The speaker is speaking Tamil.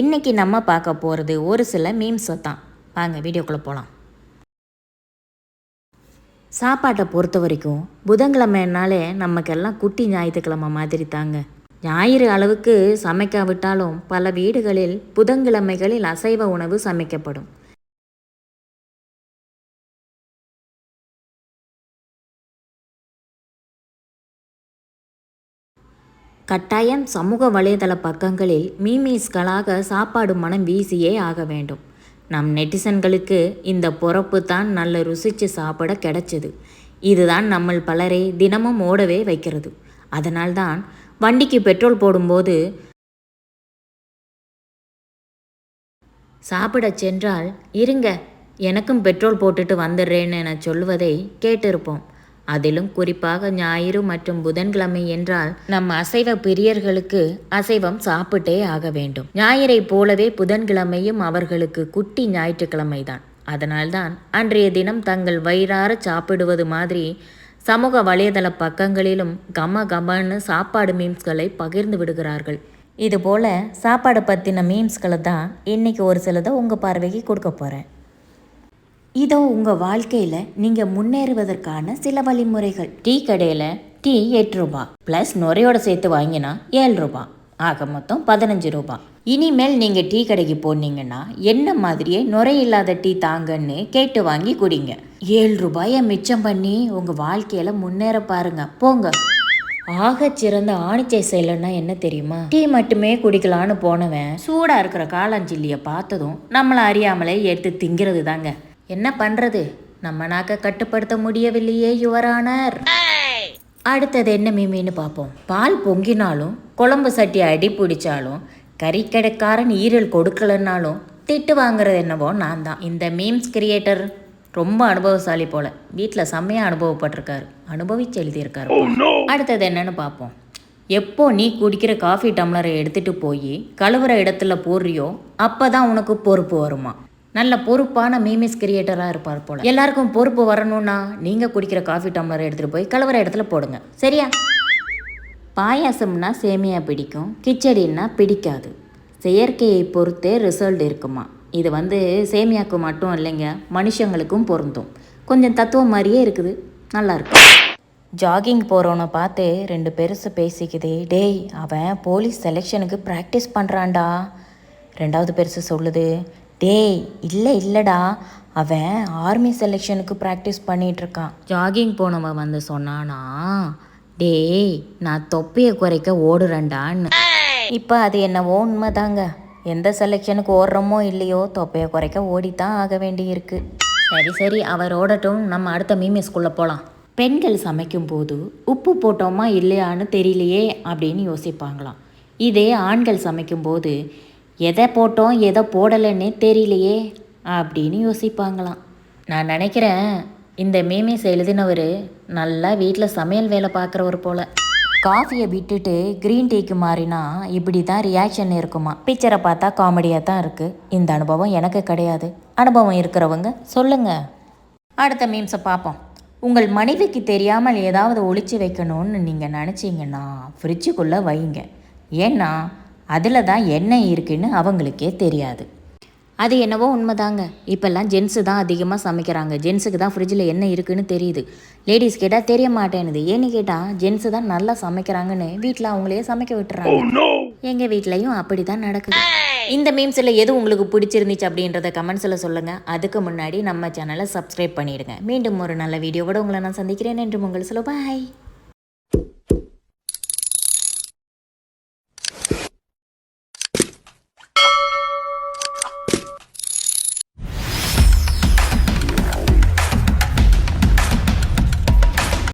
இன்றைக்கி நம்ம பார்க்க போகிறது ஒரு சில மீம்ஸை தான். வாங்க வீடியோக்குள்ளே போகலாம் சாப்பாட்டை பொறுத்த வரைக்கும் புதன்கிழமைனாலே நமக்கெல்லாம் குட்டி ஞாயிற்றுக்கிழமை மாதிரி தாங்க. ஞாயிறு அளவுக்கு சமைக்காவிட்டாலும் பல வீடுகளில் புதன்கிழமைகளில் அசைவ உணவு சமைக்கப்படும். கட்டாயம் சமூக வலைதள பக்கங்களில் மீமீஸ்களாக சாப்பாடு மனம் வீசியே ஆக வேண்டும். நம் நெட்டிசன்களுக்கு இந்த பொறப்பு தான் நல்ல ருசிச்சு சாப்பிட கிடைச்சது. இதுதான் நம்மள் பலரை தினமும் ஓடவே வைக்கிறது. அதனால்தான் வண்டிக்கு பெட்ரோல் போடும்போது சாப்பிடச் சென்றால் இருங்க எனக்கும் பெட்ரோல் போட்டுட்டு வந்துடுறேன்னு என சொல்வதை கேட்டிருப்போம். அதிலும் குறிப்பாக ஞாயிறு மற்றும் புதன்கிழமை என்றால் நம் அசைவ பிரியர்களுக்கு அசைவம் சாப்பிட்டே ஆக வேண்டும். ஞாயிறை போலவே புதன்கிழமையும் அவர்களுக்கு குட்டி ஞாயிற்றுக்கிழமை தான் அதனால்தான் அன்றைய தினம் தங்கள் வயிறார சாப்பிடுவது மாதிரி சமூக வலைதள பக்கங்களிலும் கம கமன்னு சாப்பாடு மீம்ஸ்களை பகிர்ந்து விடுகிறார்கள். இதுபோல் சாப்பாடு பற்றின மீம்ஸ்களை தான் இன்றைக்கி ஒரு சிலதை உங்கள் பார்வைக்கு கொடுக்க போகிறேன் இதோ உங்கள் வாழ்க்கையில் நீங்கள் முன்னேறுவதற்கான சில வழிமுறைகள். டீ கடையில் டீ எட்டு ரூபா ப்ளஸ் நுரையோட சேர்த்து வாங்கினா ஏழு ரூபா. ஆக மொத்தம் பதினஞ்சு ரூபா. இனிமேல் நீங்கள் டீ கடைக்கு போனீங்கன்னா என்ன மாதிரியே நுரை இல்லாத டீ தாங்கன்னு கேட்டு வாங்கி குடிங்க. ஏழு ரூபாயை மிச்சம் பண்ணி உங்கள் வாழ்க்கையில் முன்னேற பாருங்க. போங்க. ஆக சிறந்த ஆணிச்சை செயலன்னா என்ன தெரியுமா? டீ மட்டுமே குடிக்கலான்னு போனவன் சூடா இருக்கிற காளாஞ்சில்லிய பார்த்ததும் நம்மளை அறியாமலே எடுத்து திங்கிறது தாங்க என்ன பண்றது? நம்ம நாக்க கட்டுப்படுத்த முடியவில்லையே யுவரானர். அடுத்தது என்ன மீமின்னு பார்ப்போம் பால் பொங்கினாலும் குழம்பு சட்டி அடி பிடிச்சாலும் கறிக்கடைக்காரன் ஈரல் கொடுக்கலன்னாலும் திட்டு வாங்குறது என்னவோ நான் தான். இந்த மீம்ஸ் கிரியேட்டர் ரொம்ப அனுபவசாலி போல. வீட்டில் செம்மையாக அனுபவப்பட்டிருக்காரு. அனுபவிச்சு எழுதியிருக்காரு அடுத்தது என்னன்னு பார்ப்போம் எப்போ நீ குடிக்கிற காஃபி டம்ளரை எடுத்துட்டு போய் கழுவுற இடத்துல போடுறியோ அப்போ தான் உனக்கு பொறுப்பு வருமா? நல்ல பொறுப்பான மீமிஸ் கிரியேட்டராக இருப்பார் போல. எல்லாருக்கும் பொறுப்பு வரணும்னா நீங்கள் குடிக்கிற காஃபி டம்ளரை எடுத்துகிட்டு போய் கழுவுற இடத்துல போடுங்க. சரியா? பாயாசம்னா சேமியா பிடிக்கும் கிச்சடின்னா பிடிக்காது. செயற்கையை பொறுத்தே ரிசல்ட் இருக்குமா? இது வந்து சேமியாக்கு மட்டும் இல்லைங்க மனுஷங்களுக்கும் பொருந்தும். கொஞ்சம் தத்துவம் மாதிரியே இருக்குது. நல்லாயிருக்கும் ஜாகிங் போகிறவனை பார்த்து ரெண்டு பெருசு பேசிக்குதே. டேய் அவன் போலீஸ் செலெக்ஷனுக்கு ப்ராக்டிஸ் பண்ணுறான்டா ரெண்டாவது பெருசு சொல்லுது. டேய் இல்லை இல்லைடா. அவன் ஆர்மி செலெக்ஷனுக்கு ப்ராக்டிஸ் பண்ணிகிட்ருக்கான் ஜாகிங் போனவன் வந்து சொன்னானா டேய் நான் தொப்பையை குறைக்க ஓடுறேன்டான்னு. இப்போ அது என்னவோ உண்மைதாங்க. எந்த செலெக்ஷனுக்கு ஓடுறோமோ இல்லையோ தொப்பையை குறைக்க ஓடித்தான் ஆக வேண்டியிருக்கு. சரி சரி அவர் ஓடட்டும். நம்ம அடுத்த மீமி ஸ்கூலில் போகலாம் பெண்கள் சமைக்கும்போது உப்பு போட்டோமா இல்லையான்னு தெரியலையே அப்படின்னு யோசிப்பாங்களாம். இதே ஆண்கள் சமைக்கும்போது எதை போட்டோம் எதை போடலைன்னே தெரியலையே அப்படின்னு யோசிப்பாங்களாம். நான் நினைக்கிறேன் இந்த மீமிஸ் எழுதினவர் நல்லா வீட்டில் சமையல் வேலை பார்க்குறவர் போல். காஃபியை விட்டுட்டு க்ரீன் டீக்கு மாறினா இப்படி தான் ரியாக்ஷன் இருக்குமா பிக்சரை பார்த்தா காமெடியாக தான் இருக்குது இந்த அனுபவம் எனக்கு கிடையாது. அனுபவம் இருக்கிறவங்க சொல்லுங்கள் அடுத்த மீம்ஸை பார்ப்போம். உங்கள் மனைவிக்கு தெரியாமல் ஏதாவது ஒழிச்சு வைக்கணும்னு நீங்கள் நினச்சிங்கன்னா ஃப்ரிட்ஜுக்குள்ளே வைங்க. ஏன்னா அதில் தான் எண்ணெய் இருக்குன்னு அவங்களுக்கே தெரியாது. அது என்னவோ உண்மைதாங்க. இப்போல்லாம் ஜென்ஸு தான் அதிகமாக சமைக்கிறாங்க. ஜென்ஸுக்கு தான் ஃப்ரிட்ஜில் என்ன இருக்குன்னு தெரியுது. லேடிஸ் கேட்டால் தெரிய மாட்டேனுது. ஏன்னு கேட்டால் ஜென்ஸு தான் நல்லா சமைக்கிறாங்கன்னு வீட்டில் அவங்களே சமைக்க விட்டுறாங்க. எங்கள் வீட்லேயும் அப்படி தான் நடக்குது. இந்த மீம்ஸில் எது உங்களுக்கு பிடிச்சிருந்துச்சு அப்படின்றத கமெண்ட்ஸில் சொல்லுங்கள் அதுக்கு முன்னாடி நம்ம சேனலை சப்ஸ்கிரைப் பண்ணிடுங்க. மீண்டும் ஒரு நல்ல வீடியோவோட உங்களை நான் சந்திக்கிறேன். என்று உங்கள் சொல்ல பாய்